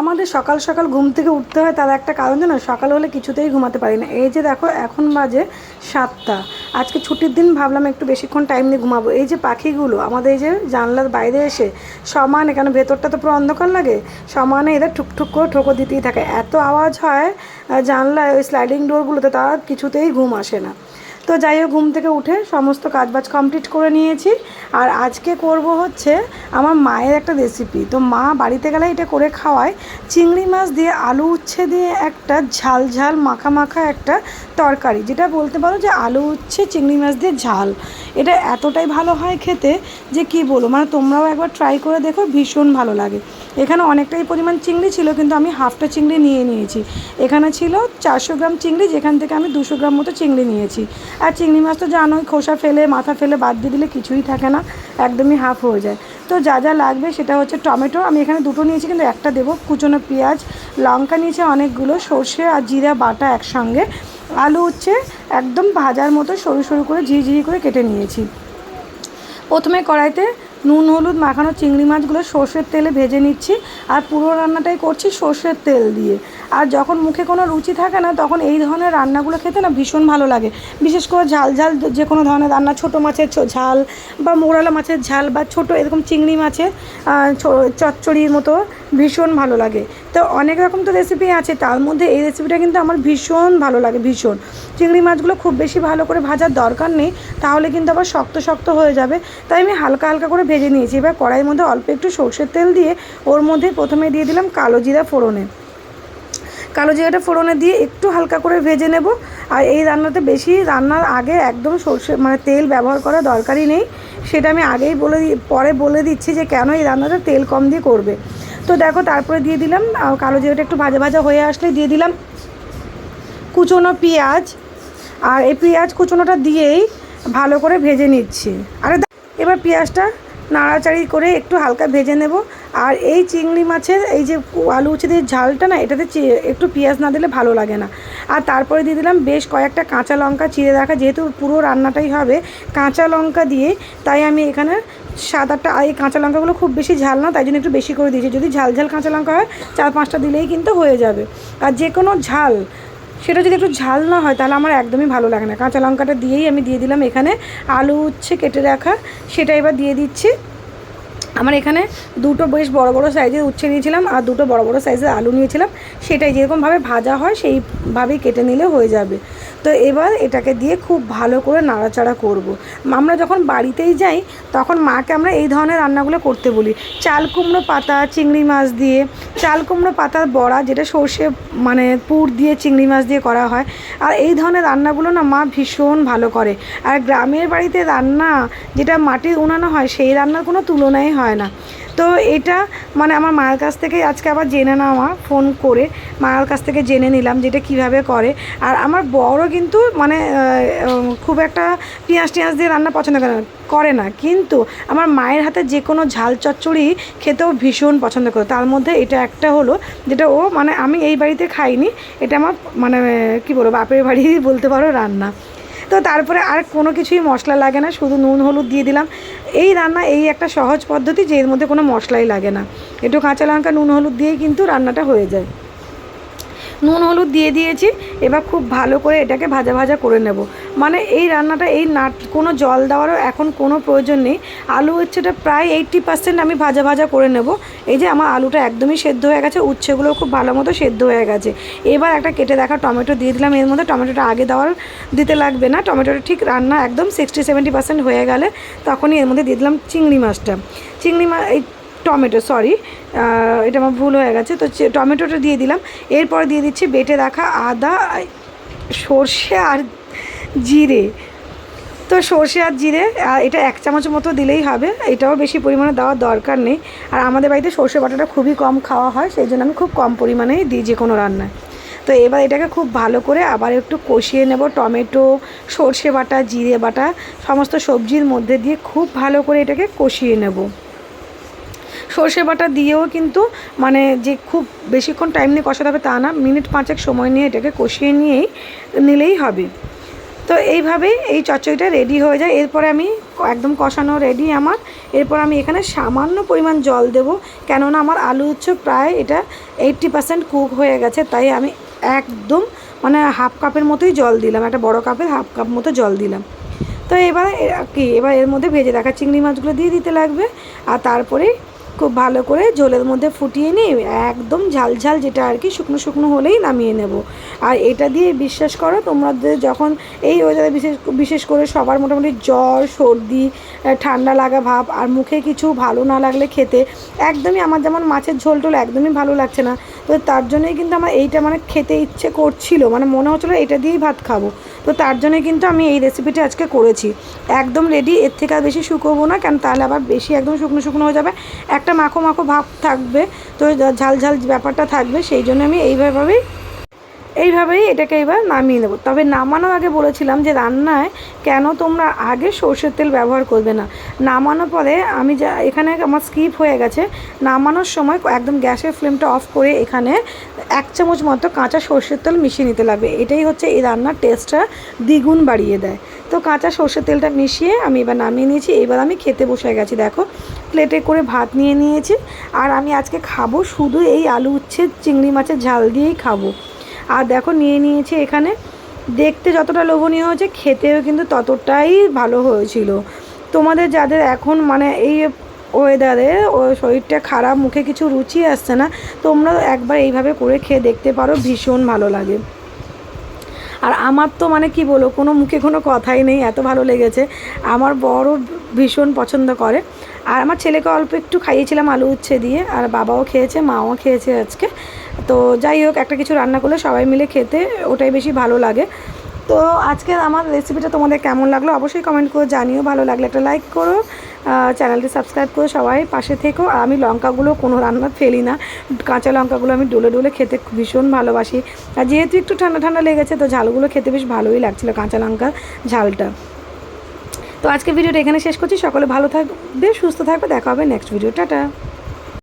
আমাদের সকাল সকাল ঘুম থেকে উঠতে হয় তার একটা কারণ জানো? সকাল হলে কিছুতেই ঘুমাতে পারি না। এই যে দেখো, এখন বাজে সাতটা। আজকে ছুটির দিন ভাবলাম একটু বেশিক্ষণ টাইম নিয়ে ঘুমাবো। এই যে পাখিগুলো, আমাদের এই যে জানলার বাইরে এসে সমানে, কেন ভেতরটা তো পুরো অন্ধকার লাগে? সমানে এদের ঠুকঠুক করে ঠোকো দিতেই থাকে। এত আওয়াজ হয় জানলায় ওই স্লাইডিং ডোরগুলোতে তার কিছুতেই ঘুম আসে না। তো যাই হোক, ঘুম থেকে উঠে সমস্ত কাজবাজ কমপ্লিট করে নিয়েছি। আর আজকে করব হচ্ছে আমার মায়ের একটা রেসিপি তো মা বাড়িতে গেলে এটা করে খাওয়ায়। চিংড়ি মাছ দিয়ে আলু উচ্ছে দিয়ে একটা ঝাল ঝাল মাখা মাখা একটা তরকারি। যেটা বলতে পারো যে আলু উচ্ছে, চিংড়ি মাছ দিয়ে ঝাল। এটা এতটাই ভালো হয় খেতে যে কি বলো মানে তোমরাও একবার ট্রাই করে দেখো, ভীষণ ভালো লাগে। এখানে অনেকটাই পরিমাণ চিংড়ি ছিল, কিন্তু আমি হাফটা চিংড়ি নিয়ে নিয়েছি। এখানে ছিল চারশো গ্রাম চিংড়ি, যেখান থেকে আমি দুশো গ্রাম মতো চিংড়ি নিয়েছি। আর চিংড়ি মাছ তো জানোই, খোসা ফেলে, মাথা ফেলে, বাদ দিয়ে দিলে কিছুই থাকে না, একদমই হাফ হয়ে যায়। তো যা যা লাগবে সেটা হচ্ছে টমেটো, আমি এখানে দুটো নিয়েছি কিন্তু একটা দেবো, কুচনো পেঁয়াজ, লঙ্কা নিয়েছে অনেকগুলো, সর্ষে আর জিরা বাটা একসঙ্গে, আলু হচ্ছে একদম ভাজার মতো সরু সরু করে ঝিরিঝিরি করে কেটে নিয়েছি। প্রথমে কড়াইতে নুন, হলুদ, মাখানো চিংড়ি মাছগুলো সর্ষের তেলে ভেজে নিচ্ছি আর পুরো রান্নাটাই করছি সর্ষের তেল দিয়ে। আর যখন মুখে কোনো রুচি থাকে না, তখন এই ধরনের রান্নাগুলো খেতে না ভীষণ ভালো লাগে। বিশেষ করে ঝাল ঝাল যে কোনো ধরনের রান্না, ছোটো মাছের ঝাল বা মোরালা মাছের ঝাল বা ছোটো এরকম চিংড়ি মাছের চচ্চড়ির মতো ভীষণ ভালো লাগে। তো অনেক রকম তো রেসিপি আছে, তার মধ্যে এই রেসিপিটা কিন্তু আমার ভীষণ ভালো লাগে, ভীষণ। চিংড়ি মাছগুলো খুব বেশি ভালো করে ভাজার দরকার নেই, তাহলে কিন্তু আবার শক্ত শক্ত হয়ে যাবে। তাই আমি হালকা হালকা করে ভেজে নিয়েছি, এবার কড়াইয়ের মধ্যে অল্প একটু সর্ষের তেল দিয়ে ওর মধ্যে প্রথমে দিয়ে দিলাম কালো জিরা ফোড়নে। কালো জিরাটা ফোড়নে দিয়ে একটু হালকা করে ভেজে নেব, আর এই রান্নাতে বেশি রান্নার আগে একদম সর্ষে মানে তেল ব্যবহার করা দরকারই নেই। সেটা আমি আগেই বলে পরে বলে দিচ্ছি যে কেন এই রান্নাটা তেল কম দিয়ে করবে। তো দেখো, তারপরে দিয়ে দিলাম কালো জিরাটা একটু ভাজা ভাজা হয়ে আসলে দিয়ে দিলাম কুচনো পেঁয়াজ। আর এই পেঁয়াজ কুচনোটা দিয়েই ভালো করে ভেজে নিচ্ছি। আর এবার পেঁয়াজটা নাড়াচাড়ি করে একটু হালকা ভেজে নেব। আর এই চিংড়ি মাছের এই যে আলু উচ্ছে দিয়ে ঝালটা না, এটাতে একটু পেঁয়াজ না দিলে ভালো লাগে না। আর তারপরে দিয়ে দিলাম বেশ কয়েকটা কাঁচা লঙ্কা চিড়ে রাখা, যেহেতু পুরো রান্নাটাই হবে কাঁচা লঙ্কা দিয়ে, তাই আমি এখানে সাত আটটা এই কাঁচা লঙ্কাগুলো খুব বেশি ঝাল না, তাই জন্য একটু বেশি করে দিয়েছি। যদি ঝাল ঝাল কাঁচা লঙ্কা হয়, চার পাঁচটা দিলেই কিন্তু হয়ে যাবে। আর যে কোনো ঝাল, সেটা যদি একটু ঝাল না হয়, তাহলে আমার একদমই ভালো লাগে না। কাঁচা লঙ্কাটা দিয়েই আমি দিয়ে দিলাম এখানে আলু উচ্ছে কেটে রাখা, সেটা এবার দিয়ে দিচ্ছি। আমার এখানে দুটো বেশ বড় বড় সাইজের উচ্ছে নিয়েছিলাম আর দুটো বড় বড় সাইজের আলু নিয়েছিলাম। সেটাই যেরকমভাবে ভাজা হয়, সেইভাবেই কেটে নিলে হয়ে যাবে। তো এবার এটাকে দিয়ে খুব ভালো করে নাড়াচাড়া করব। আমরা যখন বাড়িতেই যাই, তখন মাকে আমরা এই ধরনের রান্নাগুলো করতে বলি। চাল কুমড়ো পাতা, চিংড়ি মাছ দিয়ে, চাল কুমড়ো পাতার বড়া যেটা সর্ষে মানে পুর দিয়ে চিংড়ি মাছ দিয়ে করা হয়। আর এই ধরনের রান্নাগুলো না মা ভীষণ ভালো করে। আর গ্রামের বাড়িতে রান্না যেটা মাটির উনানো হয়, সেই রান্নার কোনো তুলনাই হয় না। তো এটা মানে আমার মায়ের কাছ থেকে আজকে আবার জেনে নেওয়া ফোন করে মায়ের কাছ থেকে জেনে নিলাম যেটা কীভাবে করে। আর আমার বড় কিন্তু মানে খুব একটা পেঁয়াজ টিয়াজ দিয়ে রান্না পছন্দ করে না করে না। কিন্তু আমার মায়ের হাতে যে কোনো ঝাল চচ্চড়ি খেতেও ভীষণ পছন্দ করে। তার মধ্যে এটা একটা হলো যেটা ও মানে আমি এই বাড়িতে খাইনি। এটা আমার মানে কি বলব, বাপের বাড়ি বলতে পারো রান্না। তো তারপরে আর কোনো কিছুই মশলা লাগে না, শুধু নুন, হলুদ দিয়ে দিলাম। এই রান্না এই একটা সহজ পদ্ধতি যে এর মধ্যে কোনো মশলাই লাগে না। একটু কাঁচা লঙ্কা, নুন, হলুদ দিয়েই কিন্তু রান্নাটা হয়ে যায়। নুন, হলুদ দিয়ে দিয়েছি। এবার খুব ভালো করে এটাকে ভাজা ভাজা করে নেব। মানে এই রান্নাটা, এই নাট, কোনো জল দেওয়ারও এখন কোনো প্রয়োজন নেই। আলু হচ্ছেটা প্রায় এইট্টি পার্সেন্ট আমি ভাজা ভাজা করে নেব। এই যে আমার আলুটা একদমই সেদ্ধ হয়ে গেছে, উচ্ছেগুলো খুব ভালো মতো সেদ্ধ হয়ে গেছে। এবার একটা কেটে দেখা টমেটো দিয়ে দিলাম। এর মধ্যে টমেটোটা আগে দেওয়ার দিতে লাগবে না। টমেটোটা ঠিক রান্না একদম সিক্সটি সেভেন্টি পার্সেন্ট হয়ে গেলে তখনই এর মধ্যে দিয়ে দিলাম চিংড়ি মাছটা। চিংড়ি মাছ এই টমেটো সরি এটা আমার ভুল হয়ে গেছে। তো টমেটোটা দিয়ে দিলাম। এরপর দিয়ে দিচ্ছি বেটে রাখা আদা, সর্ষে আর জিরে। তো সর্ষে আর জিরে এটা এক চামচ মতো দিলেই হবে। এটাও বেশি পরিমাণে দেওয়ার দরকার নেই। আর আমাদের বাড়িতে সর্ষে বাটাটা খুবই কম খাওয়া হয়, সেই জন্য আমি খুব কম পরিমাণেই দিই যে কোনো রান্নায়। তো এবার এটাকে খুব ভালো করে আবার একটু কষিয়ে নেব। টমেটো, সর্ষে বাটা, জিরে বাটা, সমস্ত সবজির মধ্যে দিয়ে খুব ভালো করে এটাকে কষিয়ে নেব। সর্ষে বাটা দিয়েও কিন্তু মানে যে খুব বেশিক্ষণ টাইম নিয়ে কষাতে হবে তা না, মিনিট পাঁচেক সময় নিয়ে এটাকে কষিয়ে নিয়েই নিলেই হবে। তো এইভাবেই এই চচ্চড়িটা রেডি হয়ে যায়। এরপরে আমি একদম কষানো রেডি আমার। এরপর আমি এখানে সামান্য পরিমাণ জল দেবো, কেননা আমার আলু উচ্ছে প্রায় এটা এইট্টি পার্সেন্ট কুক হয়ে গেছে, তাই আমি একদম মানে হাফ কাপের মতোই জল দিলাম, একটা বড় কাপের হাফ কাপ মতো জল দিলাম। তো এবার কি, এবার এর মধ্যে ভেজে রাখা চিংড়ি মাছগুলো দিয়ে দিতে লাগবে, আর তারপরে খুব ভালো করে ঝোলের মধ্যে ফুটিয়ে নিয়ে একদম ঝাল ঝাল যেটা আর কি শুকনো শুকনো হলেই নামিয়ে নেব। আর এটা দিয়ে বিশ্বাস করো, তোমাদের যখন এই ওয়েদারে বিশেষ বিশেষ করে সবার মোটামুটি জ্বর, সর্দি ঠান্ডা লাগা ভাব আর মুখে কিছু ভালো না লাগলে খেতে একদমই আমার যেমন মাছের ঝোল টোল একদমই ভালো লাগছে না। তো তার জন্যই কিন্তু আমার এইটা মানে খেতে ইচ্ছে করছিল মানে মনে হচ্ছিল এটা দিয়েই ভাত খাব। তো তার জন্যে কিন্তু আমি এই রেসিপিটা আজকে করেছি। একদম রেডি এর থেকে আর বেশি শুকোবো না, কেন তাহলে আবার বেশি একদম শুকনো শুকনো হয়ে যাবে। একটা মাখো মাখো ভাব থাকবে, তো ঝাল ঝাল ব্যাপারটা থাকবে, সেই জন্য আমি এইভাবেই এইভাবেই এটাকে এবার নামিয়ে নেব। তবে নামানোর আগে বলেছিলাম যে রান্নায় কেন তোমরা আগে সর্ষের তেল ব্যবহার করবে না। নামানোর পরে আমি যা, এখানে আমার স্কিপ হয়ে গেছে। নামানোর সময় একদম গ্যাসের ফ্লেমটা অফ করে এখানে এক চামচ মতো কাঁচা সর্ষের তেল মিশিয়ে নিতে লাগবে। এটাই হচ্ছে এই রান্নার টেস্টটা দ্বিগুণ বাড়িয়ে দেয়। তো কাঁচা সর্ষের তেলটা মিশিয়ে আমি এবার নামিয়ে নিয়েছি। এবার আমি খেতে বসে গেছি, দেখো। প্লেটে করে ভাত নিয়ে নিয়েছি। আর আমি আজকে খাব শুধু এই আলু উচ্ছে, চিংড়ি মাছের ঝাল দিয়েই খাব। আর দেখো নিয়ে নিয়েছি এখানে। দেখতে যতটা লোভনীয় হয়েছে, খেতেও কিন্তু ততটাই ভালো হয়েছিল। তোমাদের যাদের এখন মানে এই ওয়েদারে ও শরীরটা খারাপ, মুখে কিছু রুচি আসছে না, তোমরা একবার এইভাবে করে খেয়ে দেখতে পারো, ভীষণ ভালো লাগে। আর আমার তো মানে কি বলো কোনো মুখে কোনো কথাই নেই, এত ভালো লেগেছে। আমার বড় ভীষণ পছন্দ করে। আর আমার ছেলেকে অল্প একটু খাইয়েছিলাম আলু উচ্ছে দিয়ে, আর বাবাও খেয়েছে, মাও খেয়েছে আজকে। তো যাই হোক, একটা কিছু রান্না করলে সবাই মিলে খেতে ওটাই বেশি ভালো লাগে। তো আজকে আমার রেসিপিটা তোমাদের কেমন লাগল অবশ্যই কমেন্ট করে জানিও। ভালো লাগলে একটা লাইক করো চ্যানেলটি সাবস্ক্রাইব করে সবাই পাশে থেকো। আর আমি লঙ্কাগুলো কোনো রান্না ফেলি না, কাঁচা লঙ্কাগুলো আমি ডলে ডুলে খেতে ভীষণ ভালোবাসি। আর যেহেতু একটু ঠান্ডা ঠান্ডা লেগেছে, তো ঝালগুলো খেতে বেশ ভালোই লাগছিল কাঁচা লঙ্কা ঝালটা। তো আজকে ভিডিওটা এখানে শেষ করছি। সকলে ভালো থাকবে, সুস্থ থাকবে। দেখা হবে নেক্সট ভিডিও টাটা।